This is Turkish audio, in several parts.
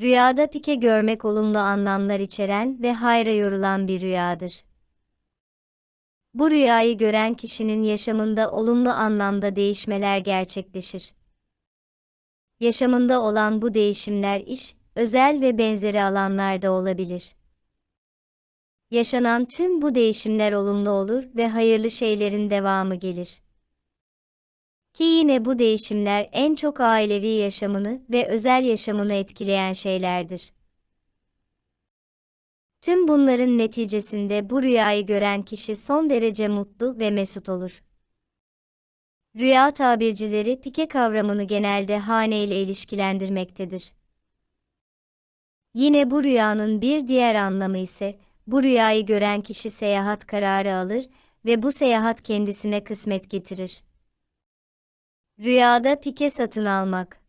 Rüyada pike görmek olumlu anlamlar içeren ve hayra yorulan bir rüyadır. Bu rüyayı gören kişinin yaşamında olumlu anlamda değişmeler gerçekleşir. Yaşamında olan bu değişimler iş, özel ve benzeri alanlarda olabilir. Yaşanan tüm bu değişimler olumlu olur ve hayırlı şeylerin devamı gelir. Ki yine bu değişimler en çok ailevi yaşamını ve özel yaşamını etkileyen şeylerdir. Tüm bunların neticesinde bu rüyayı gören kişi son derece mutlu ve mesut olur. Rüya tabircileri pike kavramını genelde hane ile ilişkilendirmektedir. Yine bu rüyanın bir diğer anlamı ise, bu rüyayı gören kişi seyahat kararı alır ve bu seyahat kendisine kısmet getirir. Rüyada pike satın almak.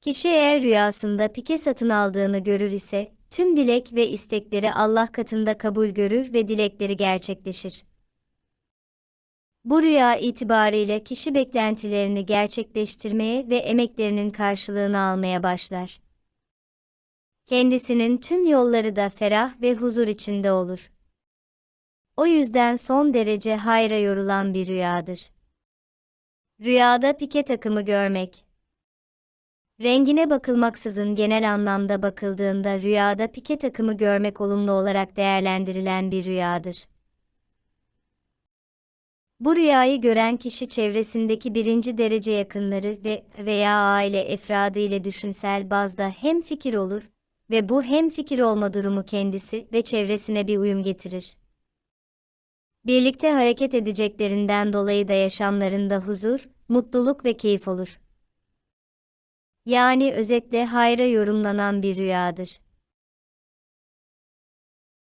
Kişi eğer rüyasında pike satın aldığını görür ise, tüm dilek ve istekleri Allah katında kabul görür ve dilekleri gerçekleşir. Bu rüya itibariyle kişi beklentilerini gerçekleştirmeye ve emeklerinin karşılığını almaya başlar. Kendisinin tüm yolları da ferah ve huzur içinde olur. O yüzden son derece hayra yorulan bir rüyadır. Rüyada pike takımı görmek. Rengine bakılmaksızın genel anlamda bakıldığında rüyada pike takımı görmek olumlu olarak değerlendirilen bir rüyadır. Bu rüyayı gören kişi çevresindeki birinci derece yakınları ve veya aile efradı ile düşünsel bazda hem fikir olur ve bu hem fikir olma durumu kendisi ve çevresine bir uyum getirir. Birlikte hareket edeceklerinden dolayı da yaşamlarında huzur, mutluluk ve keyif olur. Yani özetle hayra yorumlanan bir rüyadır.